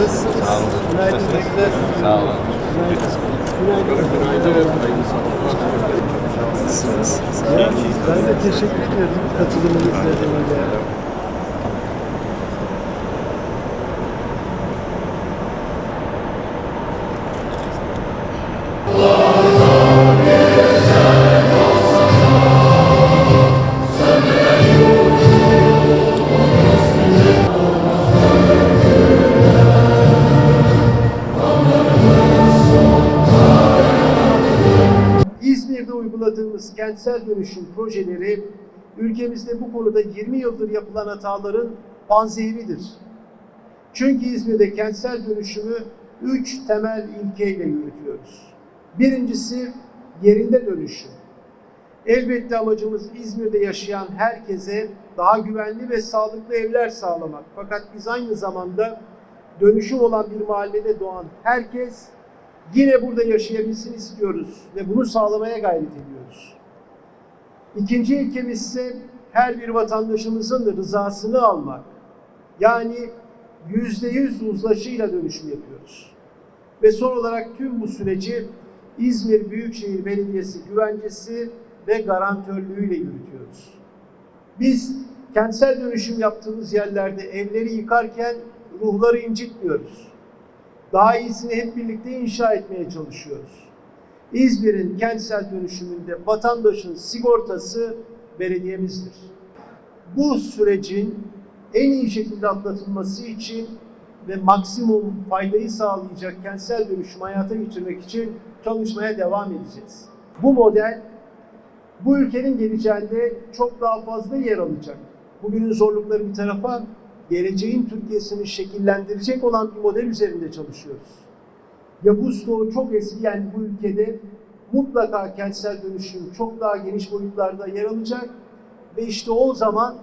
Nasılsınız? Sağ olun. Günaydın. Sağ olun. Günaydın. Ben de teşekkür ediyorum katılımınız uyguladığımız kentsel dönüşüm projeleri ülkemizde bu konuda 20 yıldır yapılan hataların panzehiridir. Çünkü İzmir'de kentsel dönüşümü üç temel ilkeyle yürütüyoruz. Birincisi yerinde dönüşüm. Elbette amacımız İzmir'de yaşayan herkese daha güvenli ve sağlıklı evler sağlamak. Fakat biz aynı zamanda dönüşüm olan bir mahallede doğan herkes yine burada yaşayabilsin istiyoruz ve bunu sağlamaya gayret ediyoruz. İkinci ilkemiz ise her bir vatandaşımızın rızasını almak. Yani yüzde yüz uzlaşıyla dönüşüm yapıyoruz. Ve son olarak tüm bu süreci İzmir Büyükşehir Belediyesi güvencesi ve garantörlüğüyle yürütüyoruz. Biz kentsel dönüşüm yaptığımız yerlerde evleri yıkarken ruhları incitmiyoruz. Daha iyisini hep birlikte inşa etmeye çalışıyoruz. İzmir'in kentsel dönüşümünde vatandaşın sigortası belediyemizdir. Bu sürecin en iyi şekilde atlatılması için ve maksimum faydayı sağlayacak kentsel dönüşüm hayata geçirmek için çalışmaya devam edeceğiz. Bu model bu ülkenin geleceğinde çok daha fazla yer alacak. Bugünün zorlukları bir tarafa, geleceğin Türkiye'sini şekillendirecek olan bir model üzerinde çalışıyoruz. Yapı stoğu çok eski yani bu ülkede mutlaka kentsel dönüşüm çok daha geniş boyutlarda yer alacak ve işte o zaman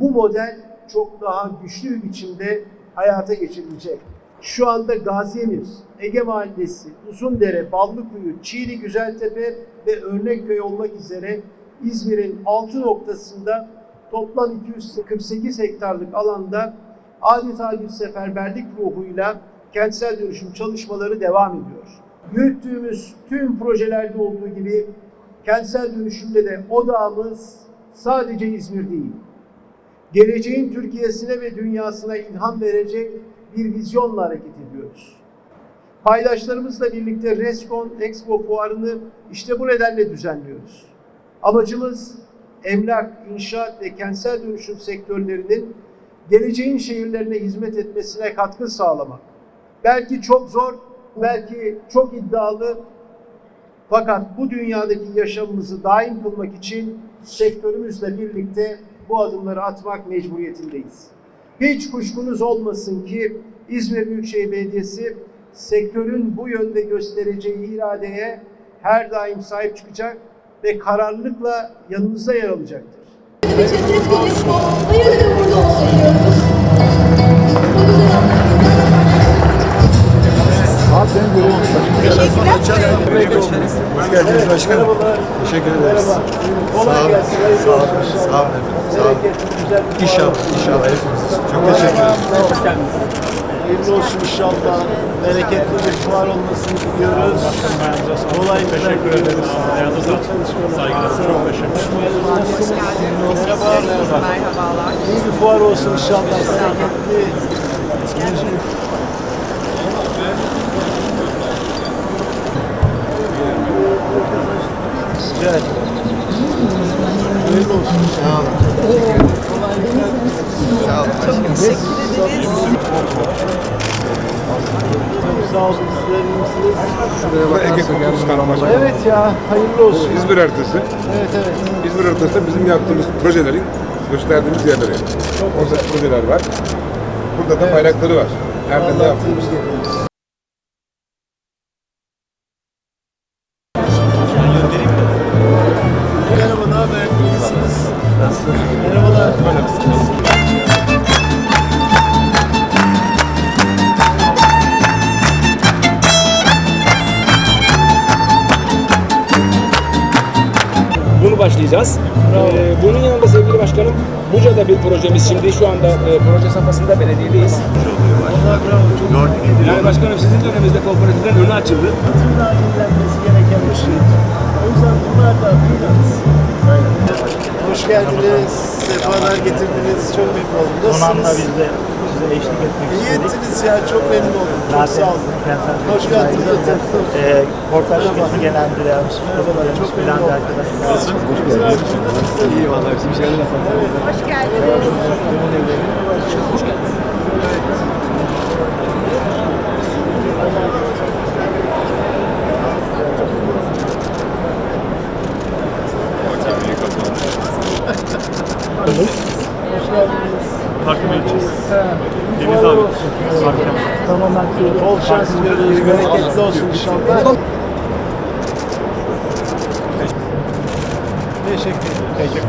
bu model çok daha güçlü bir biçimde hayata geçirilecek. Şu anda Gaziemir, Ege Mahallesi, Uzundere, Ballıkuyu, Çiğli, Güzeltepe ve Örnekköy olmak üzere İzmir'in 6 noktasında toplam 248 hektarlık alanda adeta bir seferberlik ruhuyla kentsel dönüşüm çalışmaları devam ediyor. Yürüttüğümüz tüm projelerde olduğu gibi kentsel dönüşümde de odağımız sadece İzmir değil. Geleceğin Türkiye'sine ve dünyasına ilham verecek bir vizyonla hareket ediyoruz. Paydaşlarımızla birlikte Rescon Expo fuarını işte bu nedenle düzenliyoruz. Amacımız emlak, inşaat ve kentsel dönüşüm sektörlerinin geleceğin şehirlerine hizmet etmesine katkı sağlamak. Belki çok zor, belki çok iddialı fakat bu dünyadaki yaşamımızı daim kılmak için sektörümüzle birlikte bu adımları atmak mecburiyetindeyiz. Hiç kuşkunuz olmasın ki İzmir Büyükşehir Belediyesi sektörün bu yönde göstereceği iradeye her daim sahip çıkacak ve kararlılıkla yanınızda yer alacaktır. Hayırlı uğurlu olsun diyoruz. Bu güzel Hoş geldiniz başkanım. Teşekkür ederiz. Gelsin. Hayırlı olsun inşallah. Sağ olun efendim. Sağ olun. İnşallah, inşallah hepimiz için. Çok teşekkür ederim. Hayırlı olsun inşallah. Bereketli bir fuar olmasını diliyoruz. Kolay Teşekkür ederiz. Ayağınıza Saygılar. Çok teşekkür ederim. Merhaba. Merhabalar. İyi bir fuar olsun inşallah. Bereketli. Güzel. Hayırlı olsun. Sağ olun. Sağ olun. Çok sağ olun. Sizler misiniz? Bu Ege Kurtuluş Başkanı. Evet ya. Hayırlı olsun. İzmir haritası. Evet evet. İzmir haritasında bizim yaptığımız projelerin gösterdiğimiz yerleri. Orada projeler var. Burada da bayrakları var. Nereden ne Vallahi yaptığımız. tebrik ediyoruz. Merhaba, ne haber? İyisiniz? Merhabalar. Bunu başlayacağız. Ee, bunun yanında sevgili başkanım, Buca'da bir projemiz şimdi şu anda e, proje safhasında belediyedeyiz. Yani başkanım sizin döneminizde kooperatiflerin önü açıldı. Hatırla ilgilenmesi gereken bir şey. O yüzden bunlar da biraz. Hoş geldiniz. Sefalar getirdiniz. Çok memnun oldum. Donanla Nasılsınız? Size eşlik etmek İyi istedik. ettiniz ya. Çok memnun oldum. Çok Zaten sağ olun. kentsel Hoş dönüşüm geldiniz. sayesinde, Çok- E, Portaj Şirketi Genel Müdürü Yardımcısı Profesör Çok memnun bir oldum. arkadaşımız. İyi vallahi bizim şeylerle Hoş geldiniz. Farklı Deniz abi. Tamamen Bol şans diliyoruz. Bereketli olsun inşallah. Teşekkür ederim.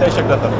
Teşekkür ederim.